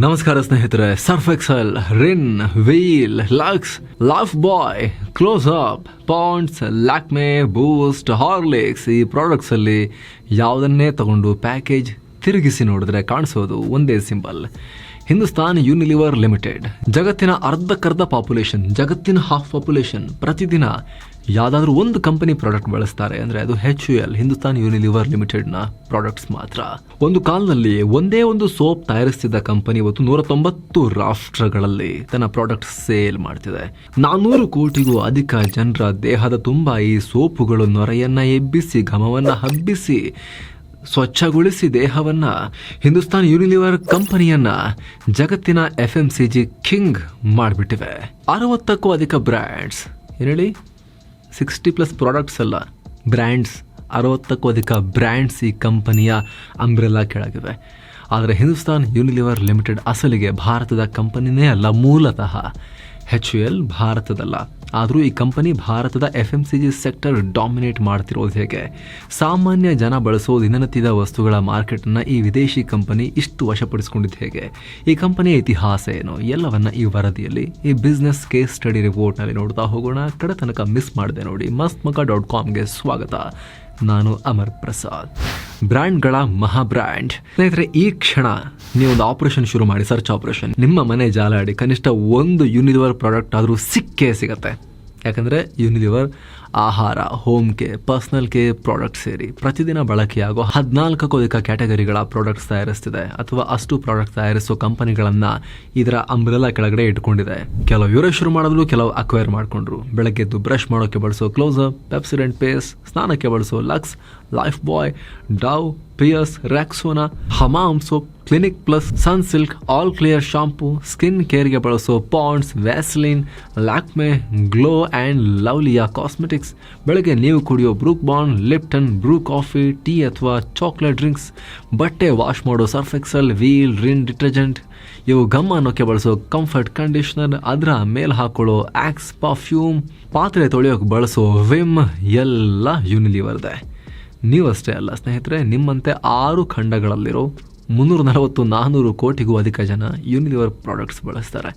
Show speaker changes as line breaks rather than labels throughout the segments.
ನಮಸ್ಕಾರ ಸ್ನೇಹಿತರೆ Surf Excel Rin Wheel Lux Lifebuoy close up Pond's Lakme Boost Horlicks ಈ products ಅಲ್ಲಿ ಯಾವುದನ್ನೇ ತಗೊಂಡು ಪ್ಯಾಕೇಜ್ ತಿರುಗಿಸಿ ನೋಡಿದ್ರೆ ಕಾಣಿಸೋದು ಒಂದೇ ಸಿಂಬಲ್ ಹಿಂದೂಸ್ತಾನ್ ಯೂನಿಲಿವರ್ ಲಿಮಿಟೆಡ್ ಜಗತ್ತಿನ ಅರ್ಧಕ್ಕರ್ಧ ಪಾಪ್ಯುಲೇಷನ್ ಜಗತ್ತಿನ ಹಾಫ್ ಪಾಪ್ಯುಲೇಷನ್ ಪ್ರತಿದಿನ ಯಾವುದಾದ್ರೂ ಒಂದು ಕಂಪನಿ ಪ್ರಾಡಕ್ಟ್ ಬಳಸ್ತಾರೆ. ಅಂದ್ರೆ ಅದು H U L Hindustan Unilever ಲಿಮಿಟೆಡ್ನ ಪ್ರಾಡಕ್ಟ್ಸ್ ಮಾತ್ರ. ಒಂದು ಕಾಲದಲ್ಲಿ ಒಂದೇ ಒಂದು ಸೋಪ್ ತಯಾರಿಸ್ತಿದ್ದ ಕಂಪನಿ ಇವತ್ತು ನೂರ ತೊಂಬತ್ತು ರಾಷ್ಟ್ರಗಳಲ್ಲಿ ತನ್ನ ಪ್ರಾಡಕ್ಟ್ ಸೇಲ್ ಮಾಡ್ತಿದೆ. ನಾನೂರು ಕೋಟಿಗೂ ಅಧಿಕ ಜನರ ದೇಹದ ತುಂಬ ಈ ಸೋಪುಗಳು ನೊರೆಯನ್ನ ಎಬ್ಬಿಸಿ, ಘಮವನ್ನ ಹಬ್ಬಿಸಿ ಸ್ವಚ್ಛಗೊಳಿಸಿ ದೇಹವನ್ನ ಹಿಂದೂಸ್ತಾನ್ ಯೂನಿಲಿವರ್ ಕಂಪನಿಯನ್ನ ಜಗತ್ತಿನ F M C G king ಮಾಡಿಬಿಟ್ಟಿವೆ. ಅರವತ್ತಕ್ಕೂ ಅಧಿಕ ಬ್ರ್ಯಾಂಡ್ಸ್. ಏನು ಹೇಳಿ ಸಿಕ್ಸ್ಟಿ ಪ್ಲಸ್ ಪ್ರಾಡಕ್ಟ್ಸ್ ಅಲ್ಲ. ಬ್ರ್ಯಾಂಡ್ಸ್. ಅರವತ್ತಕ್ಕೂ ಅಧಿಕ ಬ್ರ್ಯಾಂಡ್ಸ್ ಈ ಕಂಪನಿಯ ಅಂಬ್ರೆಲ್ಲ ಕೆಳಗಿವೆ. ಆದರೆ ಹಿಂದೂಸ್ತಾನ್ ಯೂನಿಲಿವರ್ ಲಿಮಿಟೆಡ್ ಅಸಲಿಗೆ ಭಾರತದ ಕಂಪನಿನೇ ಅಲ್ಲ, ಮೂಲತಃ ಯು ಎಲ್ ಭಾರತದಲ್ಲ. ಆದರೂ ಈ ಕಂಪನಿ ಭಾರತದ F M C G sector dominate ಮಾಡ್ತಿರೋದು ಹೇಗೆ? ಸಾಮಾನ್ಯ ಜನ ಬಳಸೋ ದಿನನಿತ್ಯದ ವಸ್ತುಗಳ ಮಾರ್ಕೆಟನ್ನು ಈ ವಿದೇಶಿ ಕಂಪನಿ ಇಷ್ಟು ವಶಪಡಿಸ್ಕೊಂಡಿದ್ದು ಹೇಗೆ? ಈ ಕಂಪನಿಯ ಇತಿಹಾಸ ಏನು? ಎಲ್ಲವನ್ನ ಈ ವರದಿಯಲ್ಲಿ, ಈ ಬಿಸ್ನೆಸ್ ಕೇಸ್ ಸ್ಟಡಿ ರಿಪೋರ್ಟ್ನಲ್ಲಿ ನೋಡ್ತಾ ಹೋಗೋಣ. ಕಡೆ ತನಕ ಮಿಸ್ ಮಾಡಿದೆ ನೋಡಿ. ಮಸ್ತ್ ಮಕ ಡಾಟ್ ಕಾಮ್ಗೆ ಸ್ವಾಗತ. ನಾನು ಅಮರ್ ಪ್ರಸಾದ್. ಬ್ರ್ಯಾಂಡ್ಗಳ ಮಹಾ ಬ್ರ್ಯಾಂಡ್. ಸ್ನೇಹಿತರೆ, ಈ ಕ್ಷಣ ನೀವು ಒಂದು ಆಪರೇಷನ್ ಶುರು ಮಾಡಿ, ಸರ್ಚ್ ಆಪರೇಷನ್. ನಿಮ್ಮ ಮನೆ ಜಾಲಾಡಿ ಕನಿಷ್ಠ ಒಂದು ಯೂನಿಲಿವರ್ ಪ್ರಾಡಕ್ಟ್ ಆದರೂ ಸಿಕ್ಕೇ ಸಿಗತ್ತೆ. ಯಾಕಂದರೆ ಯೂನಿಲಿವರ್ ಆಹಾರ home care personal care product ಸೇರಿ ಪ್ರತಿದಿನ ಬಳಕೆಯಾಗೋ ಹದಿನಾಲ್ಕಕ್ಕೂ ಅಧಿಕ ಕ್ಯಾಟಗರಿಗಳ ಪ್ರಾಡಕ್ಟ್ಸ್ ತಯಾರಿಸ್ತಿದೆ ಅಥವಾ ಅಷ್ಟು ಪ್ರಾಡಕ್ಟ್ ತಯಾರಿಸೋ ಕಂಪನಿಗಳನ್ನ ಇದರ ಅಂಬ್ರೆಲಾ ಕೆಳಗಡೆ ಇಟ್ಕೊಂಡಿದೆ. ಕೆಲವು ಇವರೇ ಶುರು ಮಾಡಿದ್ರು, ಕೆಲವು ಅಕ್ವೈರ್ ಮಾಡ್ಕೊಂಡ್ರು. ಬೆಳಗ್ಗೆದ್ದು ಬ್ರಷ್ ಮಾಡೋಕೆ ಬಳಸೋ ಕ್ಲೋಸರ್ ಪೆಪ್ಸಿಡೆಂಟ್ ಪೇಸ್ ಸ್ನಾನಕ್ಕೆ ಬಳಸೋ Lux Lifebuoy Dove Pears Rexona Hamam soap Clinic Plus Sunsilk all Clear shampoo skin ಕೇರ್ಗೆ ಬಳಸೋ Pond's Vaseline Lakme glow and ಲವ್ಲಿಯಾ cosmetics ಬೆಳಗ್ಗೆ ನೀವು ಕುಡಿಯೋ Brooke Bond Lipton Bru coffee tea ಅಥವಾ ಚಾಕ್ಲೇಟ್ ಡ್ರಿಂಕ್ಸ್ ಬಟ್ಟೆ wash ಮಾಡೋ Surf Excel Wheel Rin detergent ಇವು ಗಮ್ ಅನ್ನೋಕ್ಕೆ ಬಳಸೋ ಕಂಫರ್ಟ್ ಕಂಡೀಷನರ್ ಅದರ ಮೇಲೆ ಹಾಕೊಳ್ಳೋ ಆಕ್ಸ್ ಪರ್ಫ್ಯೂಮ್ ಪಾತ್ರೆ ತೊಳೆಯೋಕೆ ಬಳಸೋ ವಿಮ್ ಎಲ್ಲ ಯೂನಿಲಿವರ್ದೆ ನೀವಷ್ಟೇ ಅಲ್ಲ ಸ್ನೇಹಿತರೆ, ನಿಮ್ಮಂತೆ ಆರು ಖಂಡಗಳಲ್ಲಿರೋ ಮುನ್ನೂರ ನಲವತ್ತು ನಾನ್ನೂರು ಕೋಟಿಗೂ ಅಧಿಕ ಜನ ಯೂನಿಲಿವರ್ ಪ್ರಾಡಕ್ಟ್ಸ್ ಬಳಸ್ತಾರೆ.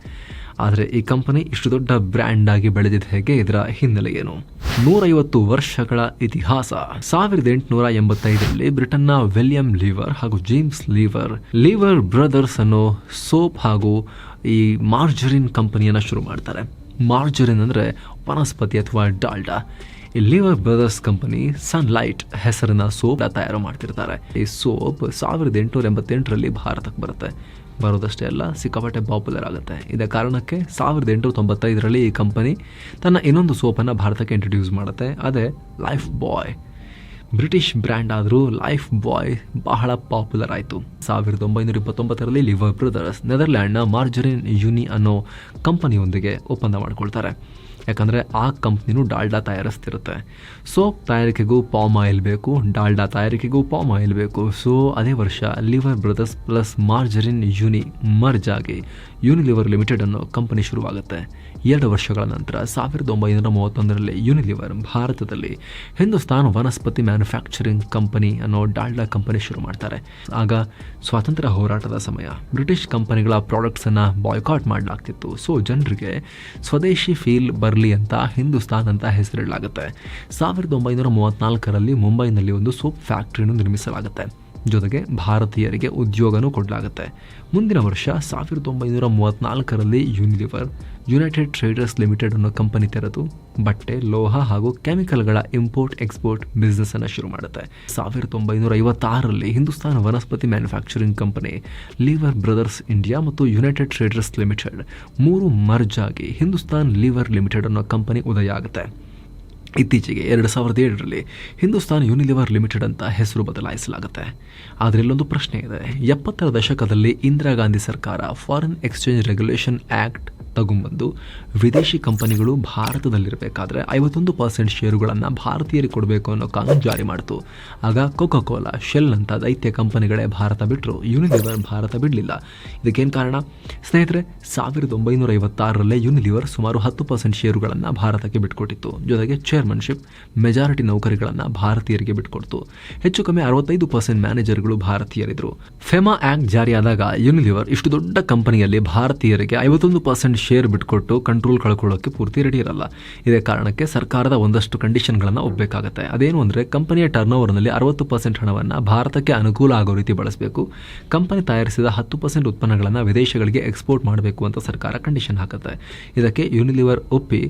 ಆದರೆ ಈ ಕಂಪನಿ ಇಷ್ಟು ದೊಡ್ಡ ಬ್ರ್ಯಾಂಡ್ ಆಗಿ ಬೆಳೆದಿದೆ ಹೇಗೆ ಇದರ ಹಿನ್ನೆಲೆ ಏನು? ನೂರೈವತ್ತು ವರ್ಷಗಳ ಇತಿಹಾಸ. ಸಾವಿರದ ಎಂಟುನೂರ ಎಂಬತ್ತೈದರಲ್ಲಿ ಬ್ರಿಟನ್ನ ವಿಲಿಯಂ ಲೀವರ್ ಹಾಗೂ ಜೇಮ್ಸ್ ಲೀವರ್ ಲೀವರ್ ಬ್ರದರ್ಸ್ ಅನ್ನೋ ಸೋಪ್ ಹಾಗೂ ಈ ಮಾರ್ಜರಿನ್ ಕಂಪನಿಯನ್ನು ಶುರು ಮಾಡ್ತಾರೆ. ಮಾರ್ಜರಿನ್ ಅಂದರೆ ವನಸ್ಪತಿ ಅಥವಾ ಡಾಲ್ಡಾ. ಈ ಲಿವರ್ ಬ್ರದರ್ಸ್ ಕಂಪನಿ ಸನ್ಲೈಟ್ ಹೆಸರಿನ ಸೋಪ್ ತಯಾರು ಮಾಡ್ತಿರ್ತಾರೆ. ಈ ಸೋಪ್ ಸಾವಿರದ ಎಂಟುನೂರ ಎಂಬತ್ತೆಂಟರಲ್ಲಿ ಭಾರತಕ್ಕೆ ಬರುತ್ತೆ. ಬರೋದಷ್ಟೇ ಅಲ್ಲ, ಸಿಕ್ಕಾಪಟ್ಟೆ ಪಾಪ್ಯುಲರ್ ಆಗುತ್ತೆ. ಇದೇ ಕಾರಣಕ್ಕೆ ಸಾವಿರದ ಎಂಟುನೂರ ತೊಂಬತ್ತೈದರಲ್ಲಿ ಈ ಕಂಪನಿ ತನ್ನ ಇನ್ನೊಂದು ಸೋಪನ್ನು ಭಾರತಕ್ಕೆ ಇಂಟ್ರೊಡ್ಯೂಸ್ ಮಾಡುತ್ತೆ. ಅದೇ ಲೈಫ್ ಬಾಯ್ ಬ್ರಿಟಿಷ್ ಬ್ರ್ಯಾಂಡ್ ಆದರೂ ಲೈಫ್ ಬಾಯ್ ಬಹಳ ಪಾಪ್ಯುಲರ್ ಆಯಿತು. ಸಾವಿರದ ಒಂಬೈನೂರ ಇಪ್ಪತ್ತೊಂಬತ್ತರಲ್ಲಿ ಲಿವರ್ ಬ್ರದರ್ಸ್ ನೆದರ್ಲ್ಯಾಂಡ್ನ ಮಾರ್ಜರಿನ್ ಯುನಿ ಅನ್ನೋ ಕಂಪನಿಯೊಂದಿಗೆ ಒಪ್ಪಂದ ಮಾಡ್ಕೊಳ್ತಾರೆ. ಯಾಕಂದರೆ ಆ ಕಂಪ್ನಿನೂ ಡಾಲ್ಡಾ ತಯಾರಿಸ್ತಿರುತ್ತೆ. ಸೋಪ್ ತಯಾರಿಕೆಗೂ ಪಾಮ್ ಆಯಿಲ್ ಬೇಕು, ಡಾಲ್ಡಾ ತಯಾರಿಕೆಗೂ ಪಾಮ್ ಆಯಿಲ್ ಬೇಕು. ಸೊ ಅದೇ ವರ್ಷ Lever Brothers plus margarine Unie merge ಆಗಿ ಯೂನಿಲಿವರ್ ಲಿಮಿಟೆಡ್ ಅನ್ನೋ ಕಂಪನಿ ಶುರುವಾಗುತ್ತೆ. ಎರಡು ವರ್ಷಗಳ ನಂತರ ಸಾವಿರದ ಒಂಬೈನೂರ ಮೂವತ್ತೊಂದರಲ್ಲಿ ಯೂನಿಲಿವರ್ ಭಾರತದಲ್ಲಿ ಹಿಂದೂಸ್ತಾನ್ ವನಸ್ಪತಿ ಮ್ಯಾನುಫ್ಯಾಕ್ಚರಿಂಗ್ ಕಂಪನಿ ಅನ್ನೋ ಡಾಲ್ಡಾ ಕಂಪನಿ ಶುರು ಮಾಡ್ತಾರೆ. ಆಗ ಸ್ವಾತಂತ್ರ್ಯ ಹೋರಾಟದ ಸಮಯ ಬ್ರಿಟಿಷ್ ಕಂಪನಿಗಳ ಪ್ರಾಡಕ್ಟ್ಸನ್ನು ಬಾಯ್ಕಾಟ್ ಮಾಡಲಾಗ್ತಿತ್ತು. ಸೊ ಜನರಿಗೆ ಸ್ವದೇಶಿ ಫೀಲ್ ಬರಲಿ ಅಂತ ಹಿಂದೂಸ್ತಾನ್ ಅಂತ ಹೆಸರಿಡಲಾಗುತ್ತೆ. ಸಾವಿರದ ಒಂಬೈನೂರ ಮೂವತ್ತ್ನಾಲ್ಕರಲ್ಲಿ ಮುಂಬೈನಲ್ಲಿ ಒಂದು ಸೋಪ್ ಫ್ಯಾಕ್ಟ್ರಿಯನ್ನು ನಿರ್ಮಿಸಲಾಗುತ್ತೆ. ಜೊತೆಗೆ ಭಾರತೀಯರಿಗೆ ಉದ್ಯೋಗನೂ ಕೊಡಲಾಗುತ್ತೆ. ಮುಂದಿನ ವರ್ಷ ಸಾವಿರದ ಒಂಬೈನೂರ ಮೂವತ್ತ್ನಾಲ್ಕರಲ್ಲಿ ಯೂನಿಲಿವರ್ ಯುನೈಟೆಡ್ ಟ್ರೇಡರ್ಸ್ ಲಿಮಿಟೆಡ್ ಅನ್ನೋ ಕಂಪನಿ ತೆರೆದು ಬಟ್ಟೆ, ಲೋಹ ಹಾಗೂ ಕೆಮಿಕಲ್ಗಳ ಇಂಪೋರ್ಟ್ ಎಕ್ಸ್ಪೋರ್ಟ್ ಬಿಸ್ನೆಸ್ ಅನ್ನು ಶುರು ಮಾಡುತ್ತೆ. ಸಾವಿರದ ಒಂಬೈನೂರ ಐವತ್ತಾರರಲ್ಲಿ Hindustan Vanaspati manufacturing company Lever Brothers India ಮತ್ತು ಯುನೈಟೆಡ್ ಟ್ರೇಡರ್ಸ್ ಲಿಮಿಟೆಡ್ ಮೂರು ಮರ್ಜ್ ಆಗಿ ಹಿಂದೂಸ್ತಾನ್ ಲಿವರ್ ಲಿಮಿಟೆಡ್ ಅನ್ನೋ ಕಂಪನಿ ಉದಯ ಆಗುತ್ತೆ. ಇತ್ತೀಚೆಗೆ ಎರಡು ಸಾವಿರದ ಏಳರಲ್ಲಿ ಹಿಂದೂಸ್ತಾನ್ ಯೂನಿಲಿವರ್ ಲಿಮಿಟೆಡ್ ಅಂತ ಹೆಸರು ಬದಲಾಯಿಸಲಾಗುತ್ತೆ. ಆದರೆ ಇಲ್ಲೊಂದು ಪ್ರಶ್ನೆ ಇದೆ. ಎಪ್ಪತ್ತರ ದಶಕದಲ್ಲಿ ಇಂದಿರಾ ಗಾಂಧಿ ಸರ್ಕಾರ ಫಾರಿನ್ ಎಕ್ಸ್ಚೇಂಜ್ ರೆಗ್ಯುಲೇಷನ್ ಆ್ಯಕ್ಟ್ ತಗೊಂಬಂದು ವಿದೇಶಿ ಕಂಪನಿಗಳು ಭಾರತದಲ್ಲಿರಬೇಕಾದ್ರೆ ಐವತ್ತೊಂದು ಪರ್ಸೆಂಟ್ ಷೇರುಗಳನ್ನು ಭಾರತೀಯರಿಗೆ ಕೊಡಬೇಕು ಅನ್ನೋ ಕಾನೂನು ಜಾರಿ ಮಾಡಿತು. ಆಗ ಕೋಕಾ ಕೋಲಾ ಶೆಲ್ ಅಂತ ದೈತ್ಯ ಕಂಪನಿಗಳೇ ಭಾರತ ಬಿಟ್ಟರು ಯೂನಿಲಿವರ್ ಭಾರತ ಬಿಡಲಿಲ್ಲ. ಇದಕ್ಕೇನು ಕಾರಣ? ಸ್ನೇಹಿತರೆ, ಸಾವಿರದ ಒಂಬೈನೂರ ಐವತ್ತಾರರಲ್ಲೇ ಯೂನಿಲಿವರ್ ಸುಮಾರು ಹತ್ತು ಪರ್ಸೆಂಟ್ ಷೇರುಗಳನ್ನು ಭಾರತಕ್ಕೆ ಬಿಟ್ಕೊಟ್ಟಿತ್ತು. ಜೊತೆಗೆ ಚೇರ್ಮನ್ಶಿಪ್ ಮೆಜಾರಿಟಿ ನೌಕರಿಗಳನ್ನು ಭಾರತೀಯರಿಗೆ ಬಿಟ್ಕೊಡ್ತು. ಹೆಚ್ಚು ಕಮ್ಮಿ ಅರವತ್ತೈದು ಪರ್ಸೆಂಟ್ ಮ್ಯಾನೇಜರ್ಗಳು ಭಾರತೀಯರಿದ್ರು. ಫೆಮಾ ಆ್ಯಕ್ಟ್ ಜಾರಿಯಾದಾಗ ಯೂನಿಲಿವರ್ ಇಷ್ಟು ದೊಡ್ಡ ಕಂಪನಿಯಲ್ಲಿ ಭಾರತೀಯರಿಗೆ ಐವತ್ತೊಂದು ಪರ್ಸೆಂಟ್ ಶೇರ್ ಬಿಟ್ಕೊಟ್ಟು ಕಂಟ್ರೋಲ್ ಕಳ್ಕೊಳ್ಳೋಕ್ಕೆ ಪೂರ್ತಿ ರೆಡಿ ಇರಲ್ಲ. ಇದೇ ಕಾರಣಕ್ಕೆ ಸರ್ಕಾರದ ಒಂದಷ್ಟು ಕಂಡೀಷನ್ಗಳನ್ನು ಒಪ್ಪಬೇಕಾಗುತ್ತೆ ಅದೇನು ಅಂದರೆ ಕಂಪನಿಯ ಟರ್ನ್ ಓವರ್ನಲ್ಲಿ ಅರವತ್ತು ಪರ್ಸೆಂಟ್ ಹಣವನ್ನು ಭಾರತಕ್ಕೆ ಅನುಕೂಲ ಆಗೋ ರೀತಿ ಬಳಸಬೇಕು. ಕಂಪನಿ ತಯಾರಿಸಿದ ಹತ್ತು ಪರ್ಸೆಂಟ್ ಉತ್ಪನ್ನಗಳನ್ನು ವಿದೇಶಗಳಿಗೆ ಎಕ್ಸ್ಪೋರ್ಟ್ ಮಾಡಬೇಕು ಅಂತ ಸರ್ಕಾರ ಕಂಡೀಷನ್ ಹಾಕುತ್ತೆ. ಇದಕ್ಕೆ ಯುನಿಲಿವರ್ ಒಪ್ಪಿ,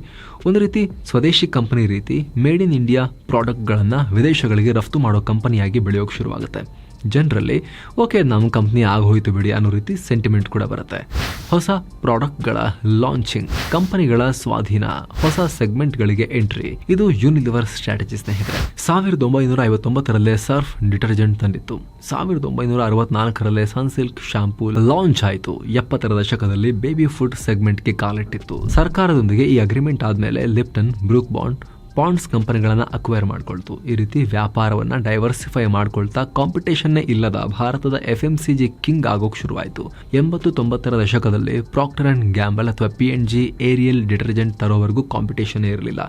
ಒಂದು ರೀತಿ ಸ್ವದೇಶಿ ಕಂಪನಿ ರೀತಿ ಮೇಡ್ ಇನ್ ಇಂಡಿಯಾ ಪ್ರಾಡಕ್ಟ್ಗಳನ್ನು ವಿದೇಶಗಳಿಗೆ ರಫ್ತು ಮಾಡೋ ಕಂಪನಿಯಾಗಿ ಬೆಳೆಯೋಕೆ ಶುರುವಾಗುತ್ತೆ. ಜನರಲ್ಲಿ, ಓಕೆ, ನಮ್ಮ ಕಂಪ್ನಿ ಆಗೋಯ್ತು ಬಿಡಿ ಅನ್ನೋ ರೀತಿ ಸೆಂಟಿಮೆಂಟ್ ಕೂಡ ಬರುತ್ತೆ. ಹೊಸ ಪ್ರಾಡಕ್ಟ್ಗಳ ಲಾಂಚಿಂಗ್ ಕಂಪನಿಗಳ ಸ್ವಾಧೀನ, ಹೊಸ ಸೆಗ್ಮೆಂಟ್ಗಳಿಗೆ ಎಂಟ್ರಿ ಇದು ಯೂನಿಲಿವರ್ ಸ್ಟ್ರಾಟಜಿ ಸ್ನೇಹಿತರೆ. ಸಾವಿರದ ಒಂಬೈನೂರ ಐವತ್ತೊಂಬತ್ತರಲ್ಲೇ ಸರ್ಫ್ ಡಿಟರ್ಜೆಂಟ್ ತಂದಿತ್ತು. ಸಾವಿರದ ಒಂಬೈನೂರ ಅರವತ್ನಾಲ್ಕರಲ್ಲೇ ಸನ್ಸಿಲ್ಕ್ ಶಾಂಪೂ ಲಾಂಚ್ ಆಯಿತು. ಎಪ್ಪತ್ತರ ದಶಕದಲ್ಲಿ ಬೇಬಿ ಫುಡ್ ಸೆಗ್ಮೆಂಟ್ಗೆ ಕಾಲಿಟ್ಟಿತ್ತು. ಸರ್ಕಾರದೊಂದಿಗೆ ಈ ಅಗ್ರಿಮೆಂಟ್ ಆದಮೇಲೆ ಲಿಪ್ಟನ್ ಬ್ರೂಕ್ ಬಾಂಡ್ ಪಾಂಡ್ಸ್ ಕಂಪನಿಗಳನ್ನು ಅಕ್ವೈರ್ ಮಾಡಿಕೊಳ್ತು. ಈ ರೀತಿ ವ್ಯಾಪಾರವನ್ನು ಡೈವರ್ಸಿಫೈ ಮಾಡ್ಕೊಳ್ತಾ ಕಾಂಪಿಟೇಷನ್ನೇ ಇಲ್ಲದ ಭಾರತದ F M C G king ಆಗೋಕೆ ಶುರುವಾಯಿತು. ಎಂಬತ್ತು ತೊಂಬತ್ತರ ದಶಕದಲ್ಲಿ ಪ್ರಾಕ್ಟರ್ ಅಂಡ್ ಗ್ಯಾಂಬಲ್ ಅಥವಾ P N G Ariel detergent ತರೋವರೆಗೂ competition ಇರಲಿಲ್ಲ.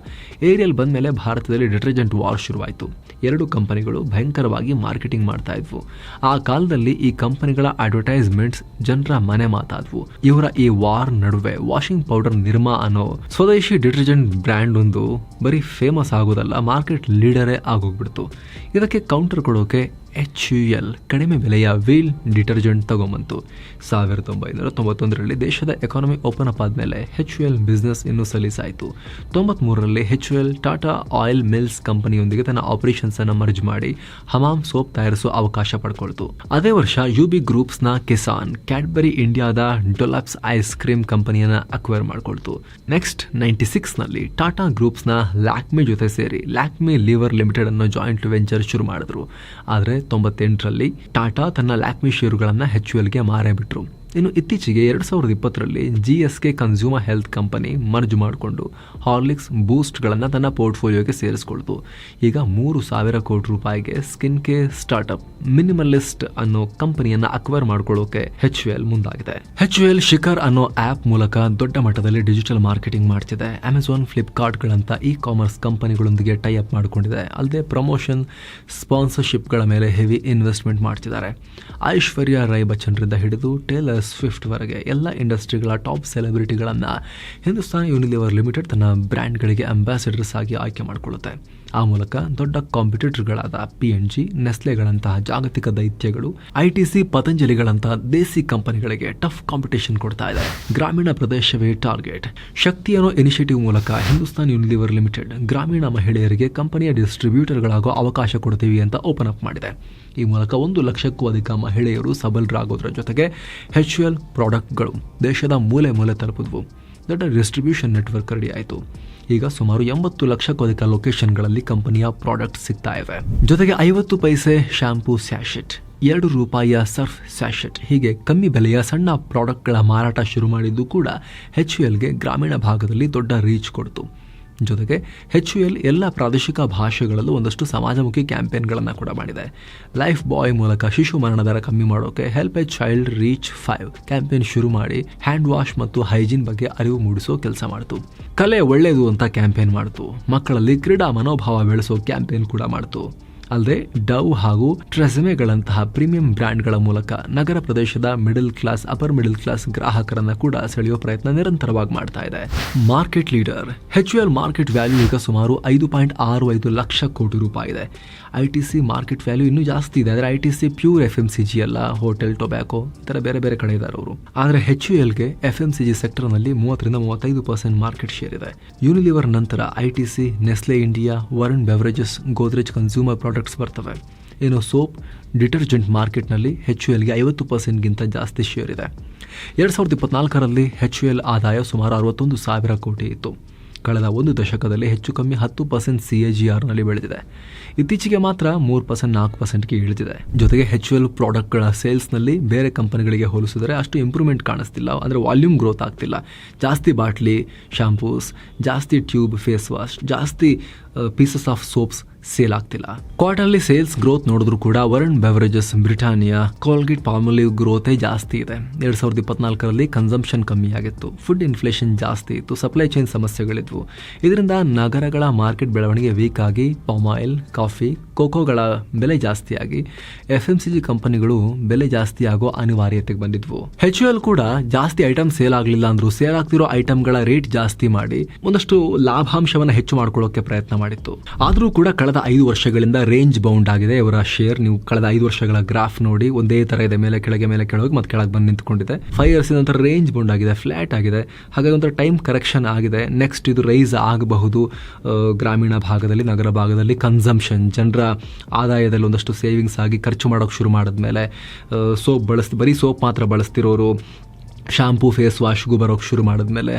ಏರಿಯಲ್ ಬಂದ ಮೇಲೆ ಭಾರತದಲ್ಲಿ ಡಿಟರ್ಜೆಂಟ್ ವಾರ್ ಶುರುವಾಯಿತು. ಎರಡು ಕಂಪನಿಗಳು ಭಯಂಕರವಾಗಿ ಮಾರ್ಕೆಟಿಂಗ್ ಮಾಡ್ತಾ ಇದ್ವು. ಆ ಕಾಲದಲ್ಲಿ ಈ ಕಂಪನಿಗಳ ಅಡ್ವರ್ಟೈಸ್ಮೆಂಟ್ಸ್ ಜನರ ಮನೆ ಮಾತಾದ್ವು. ಇವರ ಈ ವಾರ್ ನಡುವೆ ವಾಷಿಂಗ್ ಪೌಡರ್ ನಿರ್ಮಾ ಅನ್ನೋ ಸ್ವದೇಶಿ ಡಿಟರ್ಜೆಂಟ್ ಬ್ರ್ಯಾಂಡ್ ಒಂದು ಬರೀ ಫೇಮಸ್ ಆಗೋದಲ್ಲ ಮಾರ್ಕೆಟ್ ಲೀಡರೇ ಆಗೋಗ್ಬಿಡ್ತು. ಇದಕ್ಕೆ ಕೌಂಟರ್ ಕೊಡೋಕೆ ಎಚ್ ಯು ಎಲ್ ಕಡಿಮೆ ಬೆಲೆಯ ವೀಲ್ ಡಿಟರ್ಜೆಂಟ್ ತಗೊಂಬಂತು. ಸಾವಿರದ ಒಂಬೈನೂರ ತೊಂಬತ್ತೊಂದರಲ್ಲಿ ದೇಶದ ಎಕಾನಮಿ ಓಪನ್ ಅಪ್ ಆದಮೇಲೆ ಹೆಚ್ ಯು ಎಲ್ ಬಿಸ್ನೆಸ್ ಇನ್ನೂ ಸಲೀಸಾಯಿತು. ತೊಂಬತ್ಮೂರರಲ್ಲಿ H U L Tata oil mills ಕಂಪನಿಯೊಂದಿಗೆ ತನ್ನ ಆಪರೇಷನ್ಸನ್ನು ಮರ್ಜ್ ಮಾಡಿ ಹಮಾಮ್ ಸೋಪ್ ತಯಾರಿಸುವ ಅವಕಾಶ ಪಡ್ಕೊಳ್ತು. ಅದೇ ವರ್ಷ ಯು ಬಿ ಗ್ರೂಪ್ಸ್ನ ಕಿಸಾನ್ ಕ್ಯಾಡ್ಬರಿ ಇಂಡಿಯಾದ ಡೊಲಾಪ್ಸ್ ಐಸ್ ಕ್ರೀಮ್ ಕಂಪನಿಯನ್ನು ಅಕ್ವೈರ್ ಮಾಡಿಕೊಳ್ತು. ನೆಕ್ಸ್ಟ್ ನೈಂಟಿ ಸಿಕ್ಸ್ನಲ್ಲಿ ಟಾಟಾ ಗ್ರೂಪ್ಸ್ನ ಲ್ಯಾಕ್ಮಿ ಜೊತೆ ಸೇರಿ ಲ್ಯಾಕ್ಮಿ ಲಿವರ್ ಲಿಮಿಟೆಡ್ ಅನ್ನೋ ಜಾಯಿಂಟ್ ವೆಂಚರ್ ಶುರು ಮಾಡಿದ್ರು. ಆದರೆ ತೊಂಬತ್ತೆಂಟರಲ್ಲಿ ಟಾಟಾ ತನ್ನ ಲ್ಯಾಕ್ಮಿ ಷೇರುಗಳನ್ನು ಹೆಚ್ ಯು ಎಲ್ಗೆ ಇನ್ನು ಇತ್ತೀಚೆಗೆ ಎರಡು ಸಾವಿರದ ಇಪ್ಪತ್ತರಲ್ಲಿ G S K consumer health company merge ಮಾಡಿಕೊಂಡು ಹಾರ್ಲಿಕ್ಸ್ ಬೂಸ್ಟ್ಗಳನ್ನು ತನ್ನ ಪೋರ್ಟ್ಫೋಲಿಯೋಗೆ ಸೇರಿಸ್ಕೊಳ್ತು. ಈಗ ಮೂರು ಸಾವಿರ ಕೋಟಿ ರೂಪಾಯಿಗೆ ಸ್ಕಿನ್ ಕೇರ್ ಸ್ಟಾರ್ಟ್ಅಪ್ ಮಿನಿಮಲಿಸ್ಟ್ ಅನ್ನೋ ಕಂಪನಿಯನ್ನು ಅಕ್ವೈರ್ ಮಾಡ್ಕೊಳ್ಳೋಕೆ ಹೆಚ್ ಎಲ್ ಮುಂದಾಗಿದೆ. ಹೆಚ್ ಎಲ್ ಶಿಖರ್ ಅನ್ನೋ ಆ್ಯಪ್ ಮೂಲಕ ದೊಡ್ಡ ಮಟ್ಟದಲ್ಲಿ ಡಿಜಿಟಲ್ ಮಾರ್ಕೆಟಿಂಗ್ ಮಾಡ್ತಿದೆ. ಅಮೆಝಾನ್ ಫ್ಲಿಪ್ಕಾರ್ಟ್ಗಳಂತ ಇ ಕಾಮರ್ಸ್ ಕಂಪನಿಗಳೊಂದಿಗೆ ಟೈ ಅಪ್ ಮಾಡಿಕೊಂಡಿದೆ. ಅಲ್ಲದೆ ಪ್ರಮೋಷನ್ ಸ್ಪಾನ್ಸರ್ಶಿಪ್ಗಳ ಮೇಲೆ ಹೆವಿ ಇನ್ವೆಸ್ಟ್ಮೆಂಟ್ ಮಾಡ್ತಿದ್ದಾರೆ. ಐಶ್ವರ್ಯ ರೈ ಬಚ್ಚನ್ರಿಂದ ಹಿಡಿದು ಟೇಲರ್ ಸ್ವಿಫ್ಟ್ವರೆಗೆ ಎಲ್ಲ ಇಂಡಸ್ಟ್ರಿಗಳ ಟಾಪ್ ಸೆಲೆಬ್ರಿಟಿಗಳನ್ನು ಹಿಂದೂಸ್ತಾನ್ ಯೂನಿಲಿವರ್ ಲಿಮಿಟೆಡ್ ತನ್ನ ಬ್ರ್ಯಾಂಡ್ಗಳಿಗೆ ಅಂಬಾಸಿಡರ್ಸ್ ಆಗಿ ಆಯ್ಕೆ ಮಾಡಿಕೊಳ್ಳುತ್ತೆ. ಆ ಮೂಲಕ ದೊಡ್ಡ ಕಾಂಪಿಟೇಟರ್ಗಳಾದ ಪಿ ಎನ್ ಜಿ ನೆಸ್ಲೆಗಳಂತಹ ಜಾಗತಿಕ ದೈತ್ಯಗಳು ಐಟಿಸಿ ಪತಂಜಲಿಗಳಂತಹ ದೇಸಿ ಕಂಪನಿಗಳಿಗೆ ಟಫ್ ಕಾಂಪಿಟೇಷನ್ ಕೊಡ್ತಾ ಇದೆ ಗ್ರಾಮೀಣ ಪ್ರದೇಶವೇ ಟಾರ್ಗೆಟ್ ಶಕ್ತಿ ಅನ್ನೋ ಇನಿಷಿಯೇಟಿವ್ ಮೂಲಕ ಹಿಂದೂಸ್ತಾನ್ ಯೂನಿಲಿವರ್ ಲಿಮಿಟೆಡ್ ಗ್ರಾಮೀಣ ಮಹಿಳೆಯರಿಗೆ ಕಂಪನಿಯ ಡಿಸ್ಟ್ರಿಬ್ಯೂಟರ್ಗಳಾಗೋ ಅವಕಾಶ ಕೊಡ್ತೀವಿ ಅಂತ ಓಪನ್ ಅಪ್ ಮಾಡಿದೆ. ಈ ಮೂಲಕ ಒಂದು ಲಕ್ಷಕ್ಕೂ ಅಧಿಕ ಮಹಿಳೆಯರು ಸಬಲರಾಗೋದ್ರ ಜೊತೆಗೆ ಹೆಚ್ ಎಲ್ ಪ್ರಾಡಕ್ಟ್ಗಳು ದೇಶದ ಮೂಲೆ ಮೂಲೆ ತಲುಪಿದ್ವು. ದೊಡ್ಡ ಡಿಸ್ಟ್ರಿಬ್ಯೂಷನ್ ನೆಟ್ವರ್ಕ್ ರೆಡಿ ಆಯಿತು. ಈಗ ಸುಮಾರು ಎಂಬತ್ತು ಲಕ್ಷಕ್ಕೂ ಅಧಿಕ ಲೊಕೇಶನ್ಗಳಲ್ಲಿ ಕಂಪನಿಯ ಪ್ರಾಡಕ್ಟ್ ಸಿಗ್ತಾ ಇವೆ. ಜೊತೆಗೆ ಐವತ್ತು ಪೈಸೆ ಶಾಂಪೂ ಸ್ಯಾಶೆಟ್, ಎರಡು ರೂಪಾಯಿಯ ಸರ್ಫ್ ಸ್ಯಾಶೆಟ್, ಹೀಗೆ ಕಮ್ಮಿ ಬೆಲೆಯ ಸಣ್ಣ ಪ್ರಾಡಕ್ಟ್ಗಳ ಮಾರಾಟ ಶುರು ಮಾಡಿದ್ದು ಕೂಡ ಎಚ್ ಯು ಎಲ್ಗೆ ಗ್ರಾಮೀಣ ಭಾಗದಲ್ಲಿ ದೊಡ್ಡ ರೀಚ್ ಕೊಡ್ತು. ಜೊತೆಗೆ ಹೆಚ್ ಯು ಎಲ್ ಎಲ್ಲ ಪ್ರಾದೇಶಿಕ ಭಾಷೆಗಳಲ್ಲೂ ಒಂದಷ್ಟು ಸಮಾಜಮುಖಿ ಕ್ಯಾಂಪೇನ್ಗಳನ್ನು ಕೂಡ ಮಾಡಿದೆ. ಲೈಫ್ ಬಾಯ್ ಮೂಲಕ ಶಿಶು ಮರಣ ದರ ಕಮ್ಮಿ ಮಾಡೋಕೆ help a child reach five campaign ಶುರು ಮಾಡಿ ಹ್ಯಾಂಡ್ ವಾಶ್ ಮತ್ತು ಹೈಜೀನ್ ಬಗ್ಗೆ ಅರಿವು ಮೂಡಿಸೋ ಕೆಲಸ ಮಾಡಿತು. ಕಲೆ ಒಳ್ಳೆಯದು ಅಂತ ಕ್ಯಾಂಪೇನ್ ಮಾಡಿತು. ಮಕ್ಕಳಲ್ಲಿ ಕ್ರೀಡಾ ಮನೋಭಾವ ಬೆಳೆಸೋ ಕ್ಯಾಂಪೇನ್ ಕೂಡ ಮಾಡಿತು. ಅಲ್ಲದೆ ಡವ್ ಹಾಗೂ ಟ್ರೆಸಮೆಗಳಂತಹ ಪ್ರೀಮಿಯಂ ಬ್ರ್ಯಾಂಡ್ಗಳ ಮೂಲಕ ನಗರ ಪ್ರದೇಶದ middle class, upper middle class ಗ್ರಾಹಕರನ್ನ ಕೂಡ ಸೆಳೆಯುವ ಪ್ರಯತ್ನ ನಿರಂತರವಾಗಿ ಮಾಡ್ತಾ ಇದೆ. Market leader H U L market value ಈಗ ಸುಮಾರು ಐದು ಪಾಯಿಂಟ್ ಆರು ಐದು ಲಕ್ಷ ಕೋಟಿ ರೂಪಾಯಿ ಇದೆ. ಐ ಮಾರ್ಕೆಟ್ ವ್ಯಾಲ್ಯೂ ಇನ್ನೂ ಜಾಸ್ತಿ ಇದೆ, ಆದರೆ I T C pure F M C hotel, tobacco, ಈ ಬೇರೆ ಬೇರೆ ಕಡೆ ಇದ್ದಾರೆ ಅವರು. ಆದರೆ ಹೆಚ್ ಯು ಎಲ್ಗೆ ಎಫ್ ಎಂ ಸಿ ಜಿ ಸೆಕ್ಟರ್ನಲ್ಲಿ ಮೂವತ್ತರಿಂದ ಮೂವತ್ತೈದು ಪರ್ಸೆಂಟ್ ಮಾರ್ಕೆಟ್ ಶೇರ್ ಇದೆ. ಯೂನಿಲಿವರ್ ನಂತರ I T C Nestle India Varun beverages Godrej consumer products ಬರ್ತವೆ. ಏನು ಸೋಪ್ ಡಿಟರ್ಜೆಂಟ್ ಮಾರ್ಕೆಟ್ನಲ್ಲಿ ಹೆಚ್ ಯು ಎಲ್ಗೆ ಐವತ್ತು ಪರ್ಸೆಂಟ್ಗಿಂತ ಜಾಸ್ತಿ ಶೇರ್ ಇದೆ. ಎರಡು ಸಾವಿರದ ಇಪ್ಪತ್ನಾಲ್ಕರಲ್ಲಿ ಹೆಚ್ ಯು ಎಲ್ ಆದಾಯ ಸುಮಾರು ಅರವತ್ತೊಂದು ಸಾವಿರ ಕೋಟಿ ಇತ್ತು. ಕಳೆದ ಒಂದು ದಶಕದಲ್ಲಿ ಹೆಚ್ಚು ಕಮ್ಮಿ ಹತ್ತು ಪರ್ಸೆಂಟ್ ಸಿ ಎ ಜಿ ಆರ್ನಲ್ಲಿ ಬೆಳೆದಿದೆ. ಇತ್ತೀಚೆಗೆ ಮಾತ್ರ ಮೂರು ಪರ್ಸೆಂಟ್ ನಾಲ್ಕು ಪರ್ಸೆಂಟ್ಗೆ ಇಳಿದಿದೆ. ಜೊತೆಗೆ ಹೆಚ್ ಎಲ್ ಪ್ರಾಡಕ್ಟ್ಗಳ ಸೇಲ್ಸ್ನಲ್ಲಿ ಬೇರೆ ಕಂಪನಿಗಳಿಗೆ ಹೋಲಿಸಿದರೆ ಅಷ್ಟು ಇಂಪ್ರೂವ್ಮೆಂಟ್ ಕಾಣಿಸ್ತಿಲ್ಲ ಅಂದರೆ ವಾಲ್ಯೂಮ್ ಗ್ರೋತ್ ಆಗ್ತಿಲ್ಲ. ಜಾಸ್ತಿ ಬಾಟ್ಲಿ ಶ್ಯಾಂಪೂಸ್ ಜಾಸ್ತಿ ಟ್ಯೂಬ್ ಫೇಸ್ ವಾಶ್ ಜಾಸ್ತಿ ಪೀಸಸ್ ಆಫ್ ಸೋಪ್ಸ್ ಸೇಲ್ ಆಗ್ತಿಲ್ಲ. ಕ್ವಾರ್ಟರ್ಲಿ ಸೇಲ್ಸ್ ಗ್ರೋತ್ ನೋಡಿದ್ರು ಕೂಡ Varun beverages Britannia Colgate Palmolive ಗ್ರೋತೇ ಜಾಸ್ತಿ ಇದೆ. ಎರಡು ಸಾವಿರದ ಇಪ್ಪತ್ನಾಲ್ಕರಲ್ಲಿ ಕನ್ಸಂಪ್ಷನ್ ಕಮ್ಮಿ ಆಗಿತ್ತು. ಫುಡ್ ಇನ್ಫ್ಲೇಷನ್ ಜಾಸ್ತಿ ಇತ್ತು. ಸಪ್ಲೈ ಚೈನ್ ಸಮಸ್ಯೆಗಳಿದ್ವು. ಇದರಿಂದ ನಗರಗಳ ಮಾರ್ಕೆಟ್ ಬೆಳವಣಿಗೆ ವೀಕ್ ಆಗಿ ಪಾಮ್ ಆಯಿಲ್ ಕಾಫಿ ಕೋಕೋಗಳ ಬೆಲೆ ಜಾಸ್ತಿಯಾಗಿ ಎಫ್ ಎಂ ಸಿ ಜಿ ಕಂಪನಿಗಳು ಬೆಲೆ ಜಾಸ್ತಿ ಆಗೋ ಅನಿವಾರ್ಯತೆಗೆ ಬಂದಿದ್ವು. ಹೆಚ್ ಎಲ್ ಕೂಡ ಜಾಸ್ತಿ ಐಟಮ್ ಸೇಲ್ ಆಗಲಿಲ್ಲ ಅಂದ್ರು ಸೇಲ್ ಆಗ್ತಿರೋ ಐಟಮ್ಗಳ ರೇಟ್ ಜಾಸ್ತಿ ಮಾಡಿ, ಒಂದಷ್ಟು ಲಾಭಾಂಶವನ್ನು ಹೆಚ್ಚು ಮಾಡ್ಕೊಳ್ಳೋಕೆ ಪ್ರಯತ್ನ ಮಾಡಿತ್ತು. ಆದರೂ ಕೂಡ ಕಳೆದ ಐದು ವರ್ಷಗಳಿಂದ ರೇಂಜ್ ಬೌಂಡ್ ಆಗಿದೆ. ಇವರ ಶೇರ್ ನೀವು ಕಳೆದ ಐದು ವರ್ಷಗಳ ಗ್ರಾಫ್ ನೋಡಿ, ಒಂದೇ ತರ ಇದೆ. ಮೇಲೆ ಕೆಳಗೆ ಮೇಲೆ ಕೆಳಗೆ ಮತ್ತೆ ಕೆಳಗೆ ಬಂದು ನಿಂತ್ಕೊಂಡಿದೆ. ಫೈವ್ ಇಯರ್ಸ್ ನಂತರ ರೇಂಜ್ ಬೌಂಡ್ ಆಗಿದೆ ಫ್ಲಾಟ್ ಆಗಿದೆ. ಹಾಗಾಗಿ ಒಂಥರ ಟೈಮ್ ಕರೆಕ್ಷನ್ ಆಗಿದೆ. ನೆಕ್ಸ್ಟ್ ಇದು ರೈಸ್ ಆಗಬಹುದು ಗ್ರಾಮೀಣ ಭಾಗದಲ್ಲಿ, ನಗರ ಭಾಗದಲ್ಲಿ ಕನ್ಸಂಪ್ಷನ್ ಜನರ ಆದಾಯದಲ್ಲಿ ಒಂದಷ್ಟು ಸೇವಿಂಗ್ಸ್ ಆಗಿ ಖರ್ಚು ಮಾಡೋಕೆ ಶುರು ಮಾಡಿದ್ಮೇಲೆ ಸೋಪ್ ಬಳಸ್, ಬರೀ ಸೋಪ್ ಮಾತ್ರ ಬಳಸ್ತಿರೋರು ಶಾಂಪೂ ಫೇಸ್ ವಾಶ್ಗೂ ಬರೋಕ್ಕೆ ಶುರು ಮಾಡಿದ್ಮೇಲೆ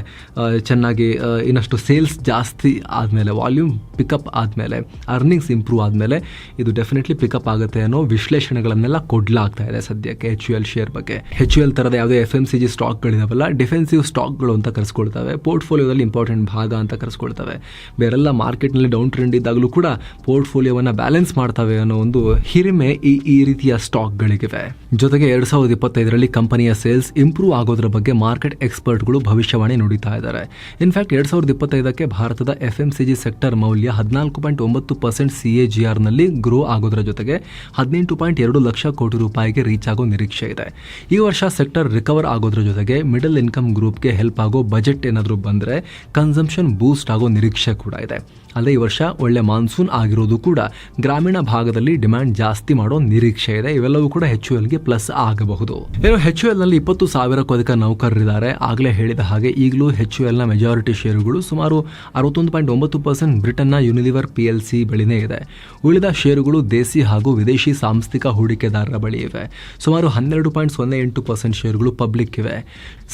ಚೆನ್ನಾಗಿ ಇನ್ನಷ್ಟು ಸೇಲ್ಸ್ ಜಾಸ್ತಿ ಆದಮೇಲೆ ವಾಲ್ಯೂಮ್ ಪಿಕಪ್ ಆದಮೇಲೆ ಅರ್ನಿಂಗ್ಸ್ ಇಂಪ್ರೂವ್ ಆದಮೇಲೆ, ಇದು ಡೆಫಿನೆಟ್ಲಿ ಪಿಕಪ್ ಆಗುತ್ತೆ ಅನ್ನೋ ವಿಶ್ಲೇಷಣೆಗಳನ್ನೆಲ್ಲ ಕೊಡ್ಲಾಗ್ತಾ ಇದೆ ಸದ್ಯಕ್ಕೆ ಎಚ್ ಯು ಎಲ್ ಶೇರ್ ಬಗ್ಗೆ. ಹೆಚ್ ಯು ಎಲ್ ಥರದ ಯಾವುದೇ ಎಫ್ ಎಂ ಸಿ ಜಿ ಸ್ಟಾಕ್ಗಳಿದಾವಲ್ಲ ಡಿಫೆನ್ಸಿವ್ ಸ್ಟಾಕ್ಗಳು ಅಂತ ಕರೆಸ್ಕೊಳ್ತವೆ ಪೋರ್ಟ್ಫೋಲಿಯೋದಲ್ಲಿ ಇಂಪಾರ್ಟೆಂಟ್ ಭಾಗ ಅಂತ ಕರೆಸ್ಕೊಳ್ತವೆ. ಬೇರೆಲ್ಲ ಮಾರ್ಕೆಟ್ನಲ್ಲಿ ಡೌನ್ ಟ್ರೆಂಡ್ ಇದ್ದಾಗಲೂ ಕೂಡ ಪೋರ್ಟ್ಫೋಲಿಯೋವನ್ನು ಬ್ಯಾಲೆನ್ಸ್ ಮಾಡ್ತವೆ ಅನ್ನೋ ಒಂದು ಹಿರಿಮೆ ಈ ಈ ರೀತಿಯ ಸ್ಟಾಕ್ಗಳಿಗಿವೆ ಜೊತೆಗೆ ಎರಡು ಸಾವಿರದ ಇಪ್ಪತ್ತೈದರಲ್ಲಿ ಕಂಪನಿಯ ಸೇಲ್ಸ್ ಇಂಪ್ರೂವ್ ಆಗೋದ್ರ ಬಗ್ಗೆ ಮಾರ್ಕೆಟ್ ಎಕ್ಸ್ಪರ್ಟ್ಗಳು ಭವಿಷ್ಯವಾಣಿ ನುಡಿತಾ ಇದ್ದಾರೆ. ಇನ್ಫ್ಯಾಕ್ಟ್ ಎರಡ್ ಸಾವಿರದ ಇಪ್ಪತ್ತೈದಕ್ಕೆ ಭಾರತದ F M C G sector ಮೌಲ್ಯ ಹದಿನಾಲ್ಕು ಪಾಯಿಂಟ್ ಒಂಬತ್ತು ಪರ್ಸೆಂಟ್ ಸಿ ಎ ಜಿ ಆರ್ನಲ್ಲಿ ಗ್ರೋ ಆಗೋದ್ರ ಜೊತೆಗೆ ಹದಿನೆಂಟು ಪಾಯಿಂಟ್ ಎರಡು ಲಕ್ಷ ಕೋಟಿ ರೂಪಾಯಿಗೆ ರೀಚ್ ಆಗೋ ನಿರೀಕ್ಷೆ ಇದೆ. ಈ ವರ್ಷ ಸೆಕ್ಟರ್ ರಿಕವರ್ ಆಗೋದ್ರ ಜೊತೆಗೆ ಮಿಡಲ್ ಇನ್ಕಮ್ ಗ್ರೂಪ್ಗೆ ಹೆಲ್ಪ್ ಆಗೋ ಬಜೆಟ್ ಏನಾದರೂ ಬಂದರೆ ಕನ್ಸಂಪ್ಷನ್ ಬೂಸ್ಟ್ ಆಗೋ ನಿರೀಕ್ಷೆ ಕೂಡ ಇದೆ. ಅಲ್ಲದೆ ಈ ವರ್ಷ ಒಳ್ಳೆ ಮಾನ್ಸೂನ್ ಆಗಿರೋದು ಕೂಡ ಗ್ರಾಮೀಣ ಭಾಗದಲ್ಲಿ ಡಿಮ್ಯಾಂಡ್ ಜಾಸ್ತಿ ಮಾಡೋ ನಿರೀಕ್ಷೆ ಇದೆ. ಇವೆಲ್ಲವೂ ಕೂಡ ಹೆಚ್ಚು ಎಲ್ಗೆ ಪ್ಲಸ್ ಆಗಬಹುದು. ಏನು ಹೆಚ್ಚು ಎಲ್ನಲ್ಲಿ ಇಪ್ಪತ್ತು ಸಾವಿರಕ್ಕೂ ಅಧಿಕ ನೌಕರರಿದ್ದಾರೆ. ಆಗಲೇ ಹೇಳಿದ ಹಾಗೆ ಈಗಲೂ ಹೆಚ್ಚು ಎಲ್ನ ಮೆಜಾರಿಟಿ ಷೇರುಗಳು ಸುಮಾರು ಅರವತ್ತೊಂದು ಪಾಯಿಂಟ್ ಒಂಬತ್ತು ಪರ್ಸೆಂಟ್ ಬ್ರಿಟನ್ನ ಯುನಿಲಿವರ್ ಪಿ ಎಲ್ ಸಿ ಬಳಿನೇ ಇದೆ. ಉಳಿದ ಷೇರುಗಳು ದೇಸಿ ಹಾಗೂ ವಿದೇಶಿ ಸಾಂಸ್ಥಿಕ ಹೂಡಿಕೆದಾರರ ಬಳಿ ಇವೆ. ಸುಮಾರು ಹನ್ನೆರಡು ಪಾಯಿಂಟ್ ಸೊನ್ನೆ ಎಂಟು ಪರ್ಸೆಂಟ್ ಷೇರುಗಳು ಪಬ್ಲಿಕ್ ಇವೆ.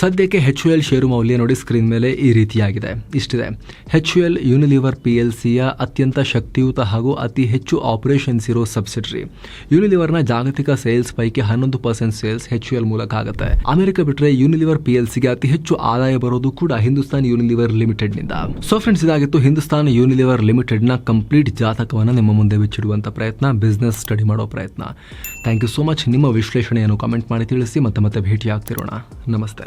ಸದ್ಯಕ್ಕೆ ಹೆಚ್ ಎಲ್ ಷೇರು ಮೌಲ್ಯ ನೋಡಿ ಸ್ಕ್ರೀನ್ ಮೇಲೆ ಈ ರೀತಿಯಾಗಿದೆ. ಇಷ್ಟಿದೆ. H L Unilever P L ಸಿಯ ಅತ್ಯಂತ ಶಕ್ತಿಯುತ ಹಾಗೂ ಅತಿ ಹೆಚ್ಚು ಆಪರೇಷನ್ಸ್ ಇರೋ ಸಬ್ಸಿಡರಿ ಯುನಿಲಿವರ್ನ ಜಾಗತಿಕ ಸೇಲ್ಸ್ ಪೈಕಿ ಹನ್ನೊಂದು ಪರ್ಸೆಂಟ್ ಸೇಲ್ಸ್ ಹೆಚ್ ಎಲ್ ಮೂಲಕ ಆಗುತ್ತೆ. ಅಮೆರಿಕ ಬಿಟ್ಟರೆ ಯುನಿಲಿವರ್ ಸಿಗೆ ಅತಿ ಹೆಚ್ಚು ಆದಾಯ ಬರೋದು ಕೂಡ ಹಿಂದೂಸ್ತಾನ್ ಯೂನಿಲಿವರ್ ಲಿಮಿಟೆಡ್ನಿಂದ ಸೊ ಫ್ರೆಂಡ್ಸ್ ಇದಾಗಿತ್ತು ಹಿಂದೂಸ್ತಾನ್ ಯೂನಿಲಿವರ್ ಲಿಮಿಟೆಡ್ನ ಕಂಪ್ಲೀಟ್ ಜಾತಕವನ್ನು ನಿಮ್ಮ ಮುಂದೆ ಬಿಚ್ಚಿಡುವಂತ ಪ್ರಯತ್ನ ಬಿಸ್ನೆಸ್ ಸ್ಟಡಿ ಮಾಡೋ ಪ್ರಯತ್ನ. ಥ್ಯಾಂಕ್ ಯು ಸೋ ಮಚ್ ನಿಮ್ಮ ವಿಶ್ಲೇಷಣೆಯನ್ನು ಕಾಮೆಂಟ್ ಮಾಡಿ ತಿಳಿಸಿ, ಮತ್ತೆ ಮತ್ತೆ ಭೇಟಿ ಆಗ್ತಿರೋಣ ನಮಸ್ತೆ.